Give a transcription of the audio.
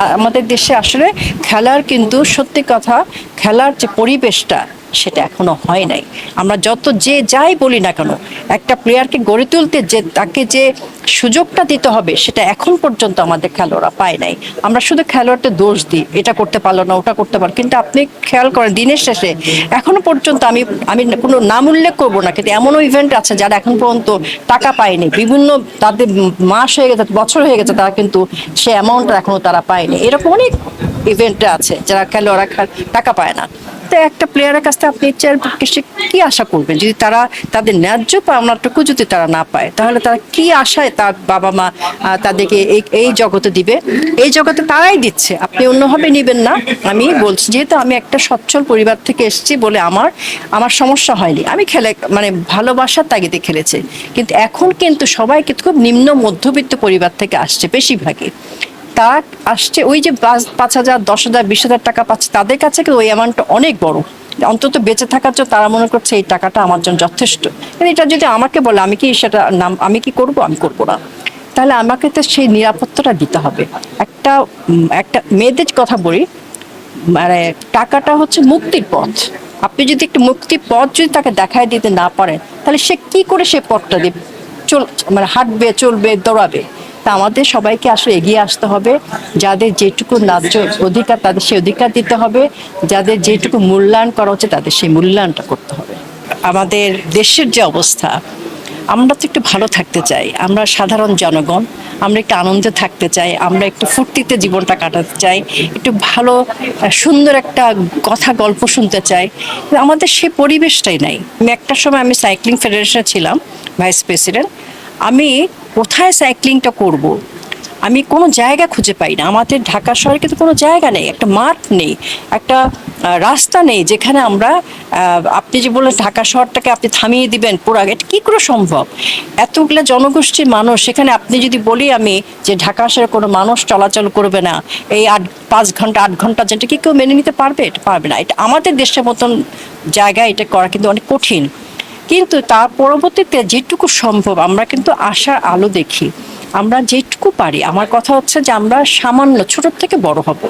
আমাদের দেশে আসলে খেলার কিন্তু সত্যি কথা খেলার যে পরিবেশটা সেটা এখনও হয় নাই। আমরা যত যে যাই বলি না কেন, একটা প্লেয়ারকে গড়ে তুলতে যে তাকে যে সুযোগটা দিতে হবে, সেটা এখন পর্যন্ত আমাদের খেলোয়াড়রা পায় নাই। আমরা শুধু খেলোয়াড়দের দোষ দিই, এটা করতে পারল না, ওটা করতে পারল কিন্তু আপনি খেয়াল করেন, দিনের শেষে, এখনও পর্যন্ত আমি আমি কোনো নাম উল্লেখ করব না, কিন্তু এমনও ইভেন্ট আছে যারা এখন পর্যন্ত টাকা পায়নি। বিভিন্ন তাদের মাস হয়ে গেছে, বছর হয়ে গেছে, তারা কিন্তু সে অ্যামাউন্ট এখনও তারা পায়নি। এরকম অনেক ইভেন্ট আছে যারা খেলোয়াড়রা টাকা পায় না। তো একটা প্লেয়ারের কাছ আপনি চেয়ারম্যানকে সে কি আশা করবেন? যদি তারা তাদের ন্যায্য পাওনাটুকু যদি তারা না পায়, তাহলে তারা কি আশায় তার বাবা মা তাদেরকে এই এই জগতে দিবে? এই জগতে তারাই দিচ্ছে। আপনি অন্যভাবে নেবেন না। আমি বলছি, যেহেতু আমি একটা সচ্ছল পরিবার থেকে এসেছি বলে আমার আমার সমস্যা হয়নি। আমি খেলে মানে ভালোবাসার তাগিদে খেলেছি। কিন্তু এখন কিন্তু সবাই কিন্তু খুব নিম্ন মধ্যবিত্ত পরিবার থেকে আসছে বেশিরভাগই। তা আসছে ওই যে পাঁচ হাজার, দশ হাজার, বিশ হাজার টাকা পাচ্ছে, তাদের কাছে কিন্তু ওই অ্যামাউন্টটা অনেক বড়। অন্তত বেঁচে থাকার জন্য তারা মনে করছে এই টাকাটা আমার জন্য যথেষ্ট। কিন্তু এটা যদি আমাকে বলে, আমি কি সেটা নাম, আমি কি করব? আমি করব না। তাহলে আমাকে তো সেই নিরাপত্তাটা দিতে হবে। একটা একটা মেয়েদের কথা বলি মানে টাকাটা হচ্ছে মুক্তির পথ। আপনি যদি একটু মুক্তির পথ যদি তাকে দেখায় দিতে না পারেন, তাহলে সে কি করে সে পথটা দেবে চল মানে হাঁটবে, চলবে, দৌড়াবে? তা আমাদের সবাইকে আসলে এগিয়ে আসতে হবে। যাদের যেটুকু ন্যায্য অধিকার তাদের সেই অধিকার দিতে হবে। যাদের যেটুকু মূল্যায়ন করা হচ্ছে তাদের সেই মূল্যায়নটা করতে হবে। আমাদের দেশের যে অবস্থা, আমরা তো একটু ভালো থাকতে চাই। আমরা সাধারণ জনগণ, আমরা একটু আনন্দে থাকতে চাই। আমরা একটু ফুর্তিতে জীবনটা কাটাতে চাই। একটু ভালো, সুন্দর একটা কথা গল্প শুনতে চাই। আমাদের সে পরিবেশটাই নাই। একটা সময় আমি সাইক্লিং ফেডারেশনে ছিলাম, ভাইস প্রেসিডেন্ট। আমি কোথায় সাইক্লিংটা করব। আমি কোনো জায়গা খুঁজে পাই না। আমাদের ঢাকা শহরে কিন্তু কোনো জায়গা নেই, একটা মাঠ নেই, একটা রাস্তা নেই যেখানে আমরা আপনি যে বললেন ঢাকা শহরটাকে আপনি থামিয়ে দিবেন পুরো এটা কী করে সম্ভব? এতগুলো জনগোষ্ঠীর মানুষ, সেখানে আপনি যদি বলি আমি যে ঢাকা শহরে কোনো মানুষ চলাচল করবে না, এই আট, পাঁচ ঘণ্টা, আট ঘণ্টা যেটা কি কেউ মেনে নিতে পারবে? এটা পারবে না। এটা আমাদের দেশের মতন জায়গায় এটা করা কিন্তু অনেক কঠিন। কিন্তু তার পরবর্তীতে যেটুকু সম্ভব, আমরা কিন্তু আশার আলো দেখি। আমরা যেটুকু পারি। আমার কথা হচ্ছে যে আমরা সামান্য ছোটোর থেকে বড় হব।